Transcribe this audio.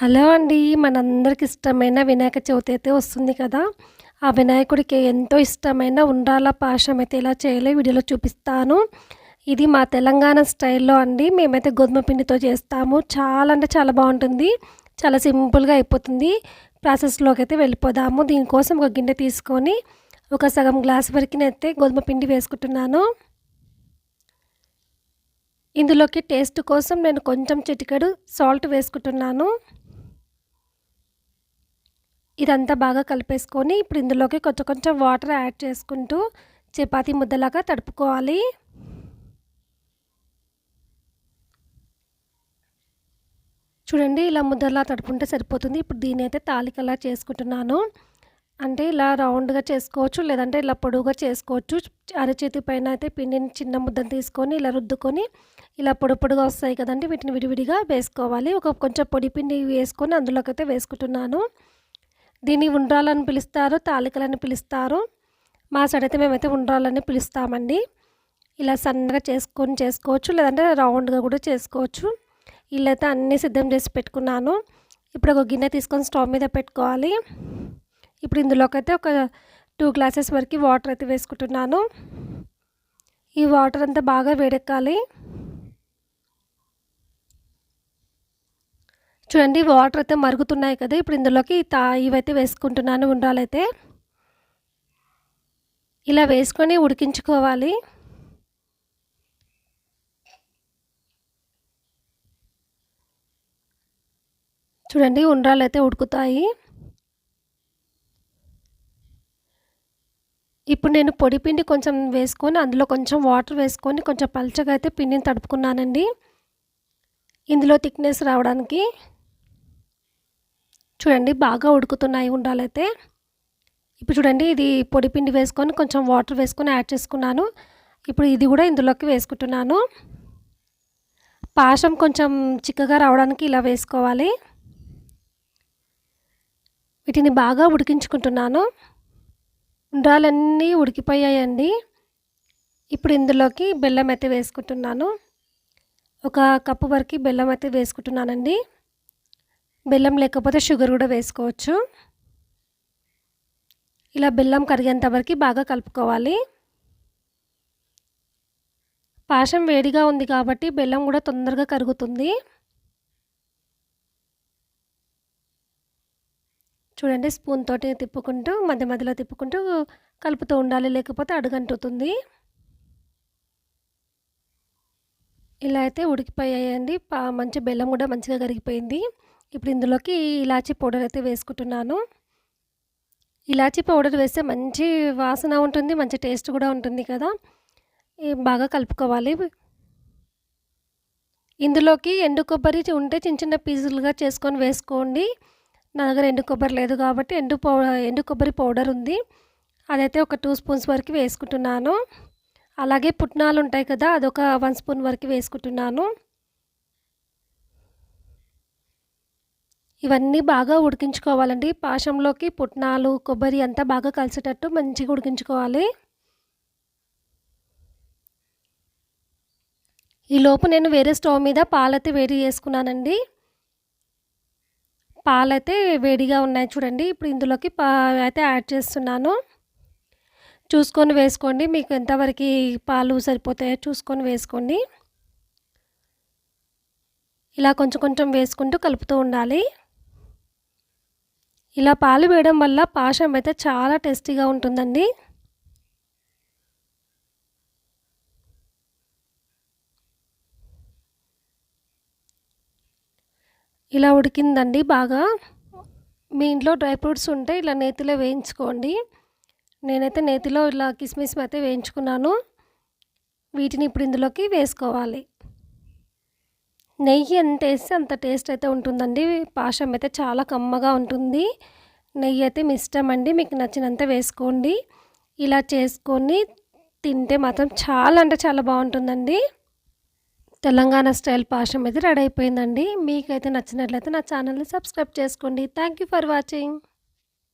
Hello అండి మనందరికి ఇష్టమైన వినాయక చవితి అయితే వస్తుంది కదా. ఆ వినాయకుడికి ఎంతో ఇష్టమైన ఉండ్రాల పాశం అయితే ఎలా చేయాలో వీడియోలో చూపిస్తాను. ఇది మా తెలంగాణ స్టైల్లో అండి మేమైతే గోధుమ పిండితో చేస్తాము. చాలా అంటే చాలా బాగుంటుంది చాలా సింపుల్గా అయిపోతుంది. ప్రాసెస్లోకి అయితే వెళ్ళిపోదాము. దీనికోసం ఒక గిన్నె తీసుకొని ఒక సగం గ్లాస్ వరకు అయితే గోధుమ పిండి వేసుకుంటున్నాను. ఇందులోకి టేస్ట్ కోసం నేను కొంచెం చిటికెడు సాల్ట్ వేసుకుంటున్నాను. ఇదంతా బాగా కలిపేసుకొని ఇప్పుడు ఇందులోకి కొంచెం కొంచెం వాటర్ యాడ్ చేసుకుంటూ చపాతీ ముద్దలాగా తడుపుకోవాలి. చూడండి ఇలా ముద్దలా తడుపుంటే సరిపోతుంది. ఇప్పుడు దీని అయితే తాలికలా చేసుకుంటున్నాను. అంటే ఇలా రౌండ్గా చేసుకోవచ్చు లేదంటే ఇలా పొడవుగా చేసుకోవచ్చు. అరచేతి పైన అయితే పిండిని చిన్న ముద్దను తీసుకొని ఇలా రుద్దుకొని ఇలా పొడి పొడిగా వస్తాయి కదండి వీటిని విడివిడిగా వేసుకోవాలి. ఒక కొంచెం పొడి పిండి వేసుకొని అందులోకి అయితే వేసుకుంటున్నాను. దీన్ని ఉండ్రాలని పిలుస్తారు తాలికలని పిలుస్తారు. మా సైడ్ అయితే మేమైతే ఉండ్రాలని పిలుస్తామండి. ఇలా సన్నగా చేసుకొని చేసుకోవచ్చు లేదంటే రౌండ్గా కూడా చేసుకోవచ్చు. ఇల్లైతే అన్నీ సిద్ధం చేసి పెట్టుకున్నాను. ఇప్పుడు ఒక గిన్నె తీసుకొని స్టవ్ మీద పెట్టుకోవాలి. ఇప్పుడు ఇందులోకైతే ఒక టూ గ్లాసెస్ వరకు వాటర్ అయితే వేసుకుంటున్నాను. ఈ వాటర్ అంతా బాగా వేడెక్కాలి. చూడండి వాటర్ అయితే మరుగుతున్నాయి కదా ఇప్పుడు ఇందులోకి తా ఇవైతే వేసుకుంటున్నాను ఉండాలైతే ఇలా వేసుకొని ఉడికించుకోవాలి. చూడండి ఉండ్రాలు అయితే ఉడుకుతాయి. ఇప్పుడు నేను పొడి పిండి కొంచెం వేసుకొని అందులో కొంచెం వాటర్ వేసుకొని కొంచెం పల్చగా అయితే పిండిని తడుపుకున్నానండి. ఇందులో థిక్నెస్ రావడానికి. చూడండి బాగా ఉడుకుతున్నాయి ఉండాలైతే. ఇప్పుడు చూడండి ఇది పొడి పిండి వేసుకొని కొంచెం వాటర్ వేసుకొని యాడ్ చేసుకున్నాను. ఇప్పుడు ఇది కూడా ఇందులోకి వేసుకుంటున్నాను. పాశం కొంచెం చిక్కగా రావడానికి ఇలా వేసుకోవాలి. వీటిని బాగా ఉడికించుకుంటున్నాను. ఉండాలన్నీ ఉడికిపోయాయండి. ఇప్పుడు ఇందులోకి బెల్లం అయితే వేసుకుంటున్నాను. ఒక కప్పు వరకు బెల్లం అయితే వేసుకుంటున్నానండి. బెల్లం లేకపోతే షుగర్ కూడా వేసుకోవచ్చు. ఇలా బెల్లం కరిగేంత వరకు బాగా కలుపుకోవాలి. పాశం వేడిగా ఉంది కాబట్టి బెల్లం కూడా తొందరగా కరుగుతుంది. చూడండి స్పూన్ తోటి తిప్పుకుంటూ మధ్య మధ్యలో తిప్పుకుంటూ కలుపుతూ ఉండాలి లేకపోతే అడుగంటుతుంది. ఇలా అయితే ఉడికిపోయాయండి. మంచి బెల్లం కూడా మంచిగా కరిగిపోయింది. ఇప్పుడు ఇందులోకి ఇలాచీ పౌడర్ అయితే వేసుకుంటున్నాను. ఇలాచీ పౌడర్ వేస్తే మంచి వాసన ఉంటుంది మంచి టేస్ట్ కూడా ఉంటుంది కదా. బాగా కలుపుకోవాలి. ఇందులోకి ఎండు కొబ్బరి ఉంటే చిన్న చిన్న పీసులుగా చేసుకొని వేసుకోండి. నా దగ్గర ఎండు కొబ్బరి లేదు కాబట్టి ఎండు పౌ ఎండు కొబ్బరి పౌడర్ ఉంది. అదైతే ఒక టూ స్పూన్స్ వరకు వేసుకుంటున్నాను. అలాగే పుట్నాలు ఉంటాయి కదా అదొక వన్ స్పూన్ వరకు వేసుకుంటున్నాను. ఇవన్నీ బాగా ఉడికించుకోవాలండి. పాషంలోకి పుట్నాలు కొబ్బరి అంతా బాగా కలిసేటట్టు మంచిగా ఉడికించుకోవాలి. ఈలోపు నేను వేరే స్టవ్ మీద పాలైతే వేడి చేసుకున్నానండి. పాలైతే వేడిగా ఉన్నాయి చూడండి. ఇప్పుడు ఇందులోకి పా అయితే యాడ్ చేస్తున్నాను. చూసుకొని వేసుకోండి. మీకు ఎంతవరకు పాలు సరిపోతాయో చూసుకొని వేసుకోండి. ఇలా కొంచెం కొంచెం వేసుకుంటూ కలుపుతూ ఉండాలి. ఇలా పాలు వేయడం వల్ల పాషం అయితే చాలా టేస్టీగా ఉంటుందండి. ఇలా ఉడికిందండి బాగా. మీ ఇంట్లో డ్రై ఫ్రూట్స్ ఉంటే ఇలా నేతిలో వేయించుకోండి. నేనైతే నేతిలో ఇలా కిస్మిస్ అయితే వేయించుకున్నాను. వీటిని ఇప్పుడు ఇందులోకి వేసుకోవాలి. నెయ్యి ఎంత వేస్తే అంత టేస్ట్ అయితే ఉంటుందండి. పాషం అయితే చాలా కమ్మగా ఉంటుంది. నెయ్యి అయితే మీ ఇష్టం అండి. మీకు నచ్చినంత వేసుకోండి. ఇలా చేసుకొని తింటే మాత్రం చాలా అంటే చాలా బాగుంటుందండి. తెలంగాణ స్టైల్ పాషం అయితే రెడీ అయిపోయిందండి. మీకైతే నచ్చినట్లయితే నా ఛానల్ని సబ్స్క్రైబ్ చేసుకోండి. Thank you for watching